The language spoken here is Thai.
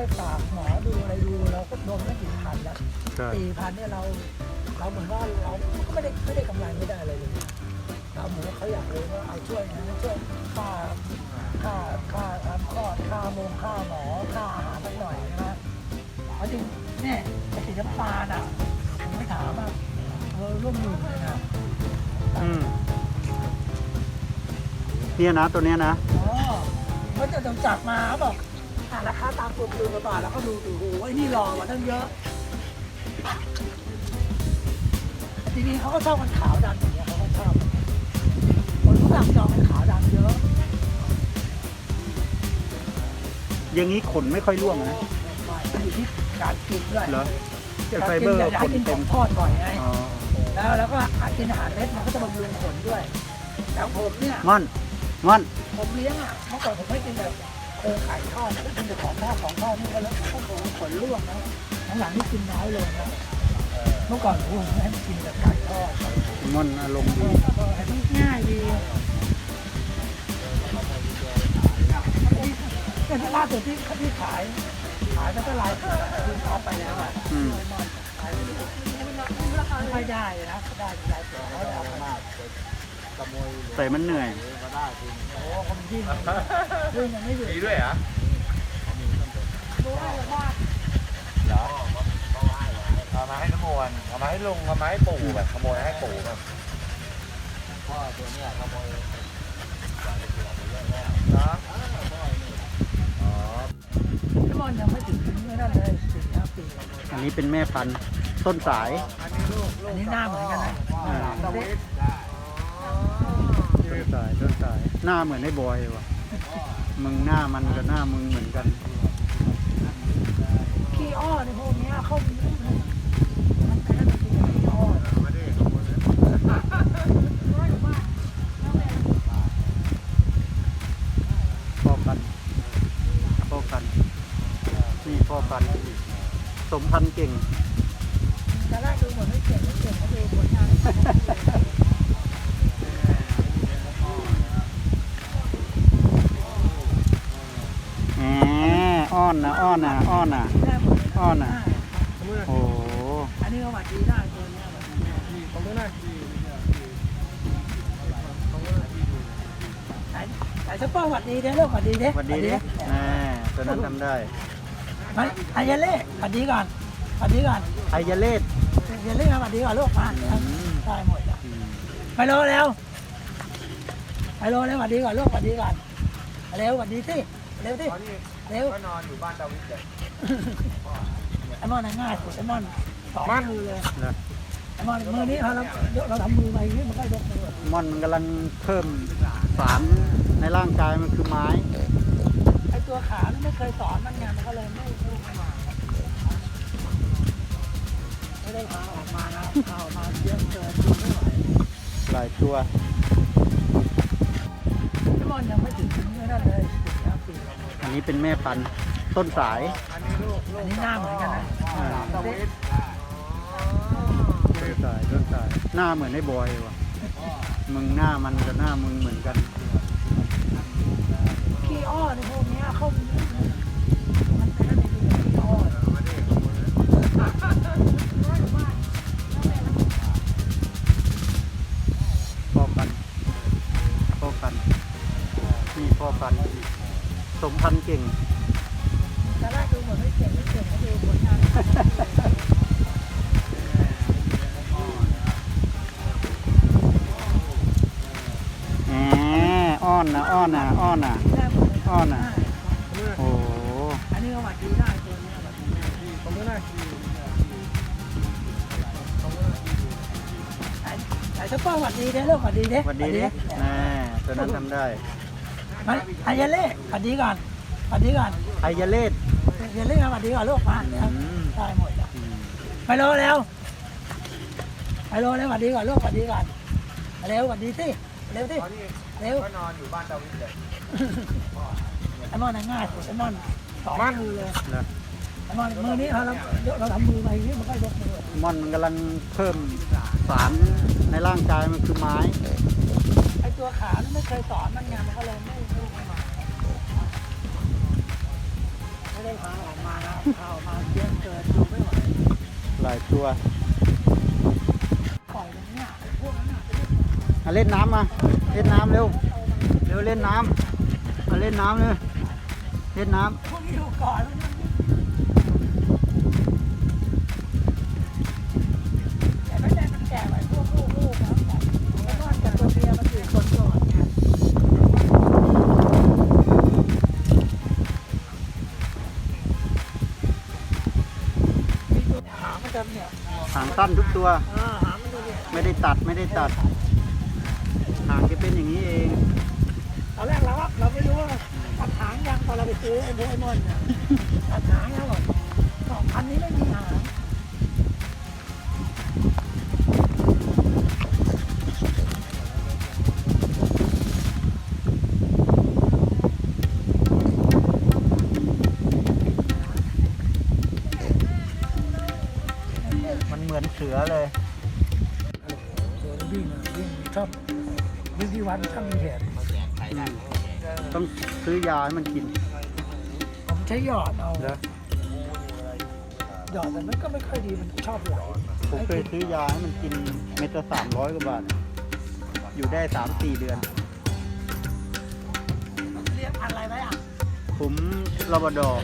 ไปฝากหมอดูอะไรดูเราก็โดนไม่กี่พันแล้วใช่ สี่พันเนี่ยเราเราเหมือนว่าเราก็ไม่ได้ไม่ได้กำไรไม่ได้อะไรเลยเราเหมือนว่าเขาอยากเลยว่าเอาช่วยนะช่วยค่าค่าค่าทำคลอดค่าโมงค่าหมอค่าอาหารสักหน่อยนะเพราะจริงเนี่ยไอ้สีน้ำตาลอะผมไม่ถามอะเออร่วมมือเลยนะอืมเนี่ยนะตัวเนี้ยนะ อ๋อเขาจะต้องจับมาเขาบอก อะราคาตามตัวปืนกระบาทแล้วก็ดูดูโอ้โหไอ้นี่รอมาตั้งเยอะ ทีนี้เขาก็ชอบมันขาวดำอย่างเงี้ยเขาก็ชอบคนเขาสั่งจองเป็นขาวดำเยอะอย่างนี้ขนไม่ค่อยร่วงนะมันอยู่ที่การกินด้วยเหรอเจอการไฟกิเบอร์อย่าขให้นกินขเต็อมงทอดบ่อยไงอ๋อแล้วแล้วก็อากินอาหารเม็ดมันก็จะบำรุงขนด้วยแล้วผมเนี่ย ม่อนม่อนผมเลี้ยงอะเมื่อก่อนผมไม่กินแบบ โครงไก่ทอดกินแต่ของทอดของทอดนี่ก็แล้วก็ขนขนร่วงนะหลังๆนี่กินน้อยลงนะเมื่อก่อนผมให้มันกินแต่ไก่ทอดม่อนอารมณ์ดีง่ายดีแต่ที่ล่าสุดที่ที่ขายขายก็ลายคุณท็อไปแล้วอะอืมไม่ได้เลยนะได้เป็นลายเสือเขาได้มากแต่มันเหนื่อย โอ้คนยิ่งยิ่งยังไม่หยุดมีด้วยเหรอรู้ว่าว่าเหรอเอามาให้น้ำมนต์เอามาให้ลุงเอามาให้ปู่แบบขโมยให้ปู่แบบพ่อตัวเนี้ยขโมยเหรออ๋อพี่บอลยังไม่ถึงไม่นั่นเลยสี่ห้าปีอันนี้เป็นแม่พันธุ์ต้นสาย อันนี้ลูกลูอักนนี้หน้าเหมือนกันนะอ่า สวิตต้นสายต้นสาย หน้าเหมือนไอ้บอยว่ะ มึงหน้ามันกับหน้ามึงเหมือนกัน ขี้อ้อในพวกเนี้ยเขามันเป็นนั่นคือขี้อ้อมาดิขโมยเลยพ่อพันธุ์พ่อพันธุ์นี่พ่อพัน สมพันธ์เก่ง แต่แรกดูเหมือนไม่เก่งไม่เก่งเขาดูผลงาน แหม อ้อนนะอ้อนนะอ้อนนะอ้อนนะโอ้โหอันนี้ก็หวัดดีได้ตัวเนี้ยหวัดดีได้ผมไม่น่าขี่แต่แต่ซุปอร์หวัดดีเด้อลูกหวัดดีเด้สวัสดีดิแหมตัวนั้นทำได้มันอายาเล่หวัดดีก่อนหวัดดีก่อนไอยาเลศอายาเล่หวัดดีก่อนลูกมาได้หมดอะอืมไปโลเร็วไปโลเร็วหวัดดีก่อนลูกหวัดดีก่อนเร็วหวัดดีสิเร็วสิ เร็วก็นอนอยู่บ้านดาวิดเลยไอ้มอนน่ะง่ายสุดไอ้มอนสองมือเลยนะไอ้มอนมือนี้เราเราทำมือไปอย่างนี้มันก็ยกมือม่อนมันกำลังเพิ่มสารในร่างกายมันคือไม้ไอ้ตัวขานี่ไม่เคยสอนมันไงมันก็เลยไม่ไม่มาไม่ได้พาออกมานะพาออกมาเยอะเกินดูไม่ไหวหลายตัวพี่บอลยังไม่ถึงไม่นั่นเลยสี่ห้าปีอั นนี้เป็นแม่พันธุ์ต้นสายอันนี้ลูกลูอักนนี้หน้าเหมือนกันนะอ่าดาวิดต้นสายต้นสาย หน้าเหมือนไอ้บอยว่ะ มึงหน้ามันกับหน้ามึงเหมือนกัน ขี้อ้อในพวกเนี้ยเขามันเป็นนั่นคือขี้อ้อมาดิขโมยเลยพ่อพันธุ์พ่อพันธุ์นี่พ่อพันธุ์ สมพันธ์เก่งแต่แรกดูเหมือนไม่เก่งไม่เก่งเขาดูผลงานแหมอ้อนนะอ้อนนะอ้อนนะแรกเหมือนอ้อนนะโอ้โหอันนี้ก็หวัดดีได้ตัวเนี้ยหวัดดีได้ผมไม่น่าขี่แต่แต่ซุปเปอร์หวัดดีเด้อลูกหวัดดีเด้อสวัสดีเดิแหมตัวนั้นทำได้ มันอายาเล่หวัดดีก่อนหวัดดีก่อนไอยาเลศอายาเล่มาหวัดดีก่อนลูกมาอืมได้หมดอะอืมไปโลเร็วไปโลเร็วหวัดดีก่อนลูกหวัดดีก่อนเร็วหวัดดีสิเร็วสิตอนนี้เร็ว ก็นอนอยู่บ้านดาวิดเลยไอ้มอนน่ะง่ายสุดไอ้มอนสองมือเลยนะไอ้มอนมือนี้เราเราทำมือไปอย่างนี้มันก็ยกมือม่อนมันกำลังเพิ่มสารในร่างกายมันคือไม้ ไอ้ตัวขานี่ไม่ เคยสอนมันไงมันก็เลยไม่ไม่มาไม่ได้พาออกมานะพาออกมาเลี้ยงเกินอยู่ไม่ไหวหลายตัวปล่อยตรงเนี้ยพวกนั้นน่ะมาเล่นน้ำมาเล่นน้ำเร็วเร็วเล่นน้ำมาเล่นน้ำเลยเล่นน้ำ พวกนี้อยู่ก่อนแต่ ตัวหางมันจะเนี่ยำหางสั้นทุกตัวอ่าหางมันจะเนี่ยไม่ได้ตัดไม่ได้ตัด หางจะเป็นอย่างนี้เอง ตอนแรกเราว่าเราไม่รู้ว่าตัดหางยังตอนเราไปซื้อไอ้พวกไอ้มอนเนี่ยตัดหางแล้วหรอสองพันนี้ไม่มีหาง ชอบวิ่งที่วันชอบมีเหตุต้องซื้อยาให้มันกิน ผมใช้หยอดเอาแล้วหยอดแต่มันก็ไม่ค่อยดีมันชอบไหลผมเคยซื้อยาให้มันกินเม็ดละสามร้อยกว่าบาท อยู่ได้สามสี่เดือน เรียกอะไรไว้อะ ผมลาบราดอร์